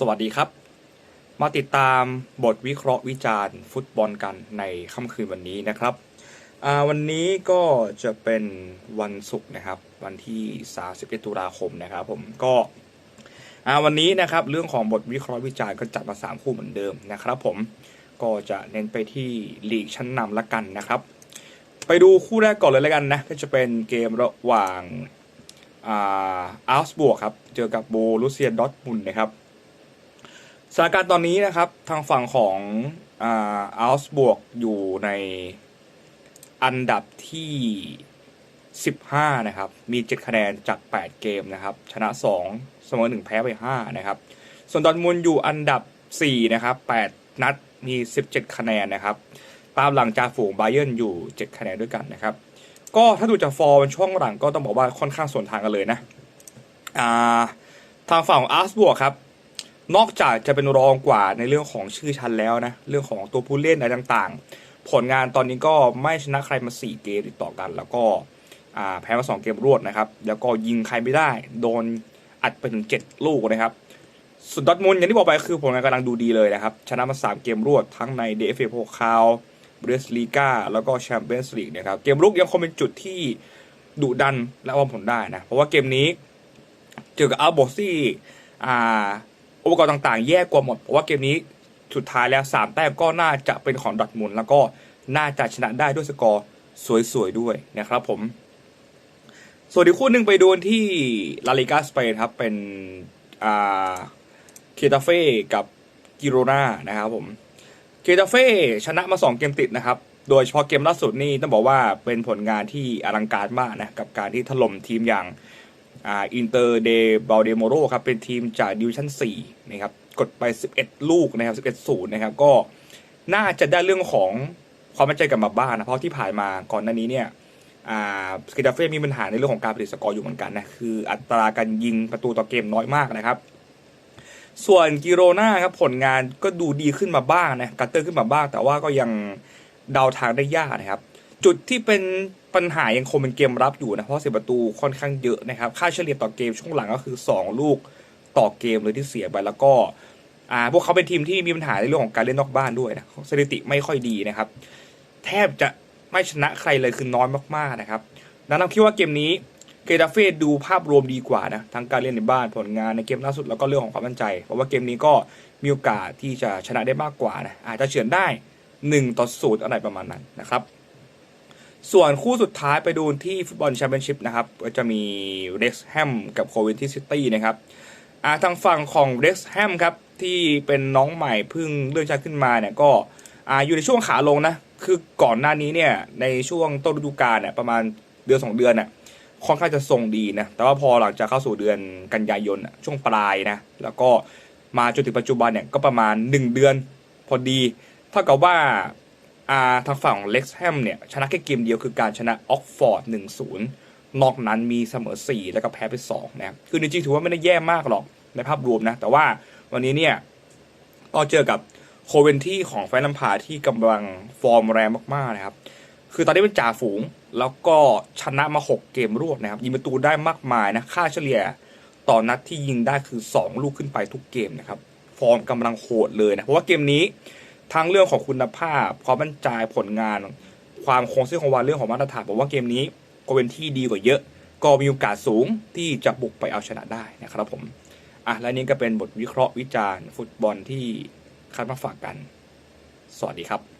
สวัสดีครับ มาติดตามบทวิเคราะห์วิจารณ์ฟุตบอลกันในค่ำคืนวันนี้นะครับวันนี้ก็จะเป็นวันศุกร์นะครับ วันที่ 31 ตุลาคมนะครับผมก็วันนี้นะครับเรื่องของบทวิเคราะห์วิจารณ์ก็จัดมา 3 คู่เหมือนเดิมนะครับ ผมก็จะเน้นไปที่ลีกชั้นนำละกันนะครับ ไปดูคู่แรกก่อนเลยล้วกันนะก็จะเป็นเกมระหว่างอาร์สบวกครับ เจอกับโบลูเซียดอทมุนนะครับ สถานการณ์ตอนนี้นะครับ ทางฝั่งของอัลส์บวกอยู่ในอันดับที่ 15 นะครับ มี 7 คะแนนจาก 8 เกมนะครับ ชนะ 2 เสมอ 1 แพ้ไป 5 นะครับ ส่วนดอร์ทมุนด์อยู่อันดับ 4 นะครับ 8 นัดมี 17 คะแนนนะครับ ตามหลังจากฝูงไบเยร์นอยู่ 7 คะแนนด้วยกันนะครับ ก็ถ้าดูจากฟอร์มช่วงหลังก็ต้องบอกว่าค่อนข้างส่วนทางกันเลยนะาทางฝั่งของอาร์สบวกครับ นอกจากจะเป็นรองกว่าในเรื่องของชื่อชั้นแล้วนะ เรื่องของตัวผู้เล่นอะไรต่างๆ ผลงานตอนนี้ก็ไม่ชนะใครมา 4 เกมติดต่อกัน แล้วก็แพ้มา 2 เกมรวดนะครับ แล้วก็ยิงใครไม่ได้ โดนอัดไปถึง 7 ลูกนะครับสุดดอทมุนด์อย่างที่บอกไปคือผลงานกำลังดูดีเลยนะครับ ชนะมา 3 เกมรวดทั้งใน DFA โพคาวเบรสลีกาแล้วก็แชมเปี้ยนส์ลีกนะครับ เกมรุกยังคงเป็นจุดที่ดุดันและวังผลได้นะ เพราะว่าเกมนี้เจอกับอัลโบซี่อ่า อุปกรณ์ต่างๆ แยกกว่าหมดเพราะว่าเกมนี้สุดท้ายแล้ว 3 แต้มก็น่าจะเป็นของดอทมุนแล้วก็น่าจะชนะได้ด้วยสกอร์สวยๆด้วยนะครับผม ส่วนอีกคู่หนึ่งไปดูที่ลาลิกาสเปนครับ เป็นอ่าเคตาเฟ่กับกิโรนานะครับผมเคตาเฟ่ชนะมา 2 เกมติดนะครับ โดยเฉพาะเกมล่าสุดนี่ต้องบอกว่าเป็นผลงานที่อลังการมากนะ กับการที่ถล่มทีมอย่าง อ่าอินเตอร์เดบาเดโมโรครับ เป็นทีมจากดิวชั่น4นะครับ กดไป 11 ลูกนะครับ 11ศูนย์นะครับ ก็น่าจะได้เรื่องของความมั่นใจกลับมาบ้านนะ เพราะที่ผ่านมาก่อนหน้านี้เนี่ยอ่าสกิดาเฟ่มีปัญหาในเรื่องของการผลิตสกอร์อยู่เหมือนกันนะ คืออัตราการยิงประตูต่อเกมน้อยมากนะครับ ส่วนกิโรนาครับผลงานก็ดูดีขึ้นมาบ้างนะ กัตเตอร์ขึ้นมาบ้าง แต่ว่าก็ยังเดาทางได้ยากนะครับ จุดที่เป็นปัญหายังคงเป็นเกมรับอยู่นะเพราะเสียประตูค่อนข้างเยอะนะครับ ค่าเฉลี่ยต่อเกมช่วงหลังก็คือ 2 ลูกต่อเกมเลยที่เสียไปแล้วก็อ่าพวกเขาเป็นทีมที่มีปัญหาในเรื่องของการเล่นนอกบ้านด้วยนะสถิติไม่ค่อยดีนะครับ แทบจะไม่ชนะใครเลยคือน้อยมากๆนะครับดังนั้นคิดว่าเกมนี้เกตาเฟ่ดูภาพรวมดีกว่านะทั้งการเล่นในบ้านผลงานในเกมล่าสุดแล้วก็เรื่องของความมั่นใจ เพราะว่าเกมนี้ก็มีโอกาสที่จะชนะได้มากกว่านะอาจจะเฉือนได้1ต่อศูนย์อะไรประมาณนั้นนะครับ ส่วนคู่สุดท้ายไปดูที่ฟุตบอลแชมเปี้ยนชิพนะครับก็จะมีเร็กซ์แฮมกับโควินที่ซิตี้นะครับอ่าทางฝั่งของเร็กซ์แฮมครับที่เป็นน้องใหม่เพิ่งเลื่อนชั้นขึ้นมาเนี่ยก็อ่าอยู่ในช่วงขาลงนะคือก่อนหน้านี้เนี่ยในช่วงต้นฤดูกาลเนี่ยประมาณเดือน2เดือนน่ะค่อนข้างจะทรงดีนะแต่ว่าพอหลังจากเข้าสู่เดือนกันยายนช่วงปลายนะแล้วก็มาจนถึงปัจจุบันเนี่ยก็ประมาณ 1 เดือนพอดี เท่ากับว่า อ่าทางฝั่งของเล็กแฮมเนี่ยชนะแค่เกมเดียวคือการชนะออกฟอร์ด1-0นอกนั้นมีเสมอ 4 แล้วก็แพ้ไป2นะครับคือจริงๆถือว่าไม่ได้แย่มากหรอกในภาพรวมนะ แต่ว่าวันนี้เนี่ยต้องเจอกับโคเวนที่ของแฟนลัมพาที่กำลังฟอร์มแรงมากๆนะครับ คือตอนนี้เป็นจ่าฝูงแล้วก็ชนะมา 6 เกมรวดนะครับ ยิงประตูได้มากมายนะ ค่าเฉลี่ยต่อนนัดที่ยิงได้คือ 2 ลูกขึ้นไปทุกเกมนะครับ ฟอร์มกำลังโหดเลยนะ เพราะว่าเกมนี้ ทั้งเรื่องของคุณภาพความมั่นใจผลงาน ความคงเส้นคงวาเรื่องของมาตรฐานผมว่าเกมนี้โคเวนที่ดีกว่าเยอะ ก็มีโอกาสสูงที่จะบุกไปเอาชนะได้นะครับผมอะและนี่ก็เป็นบทวิเคราะห์วิจารณ์ ฟุตบอลที่คัดมาฝากกัน สวัสดีครับ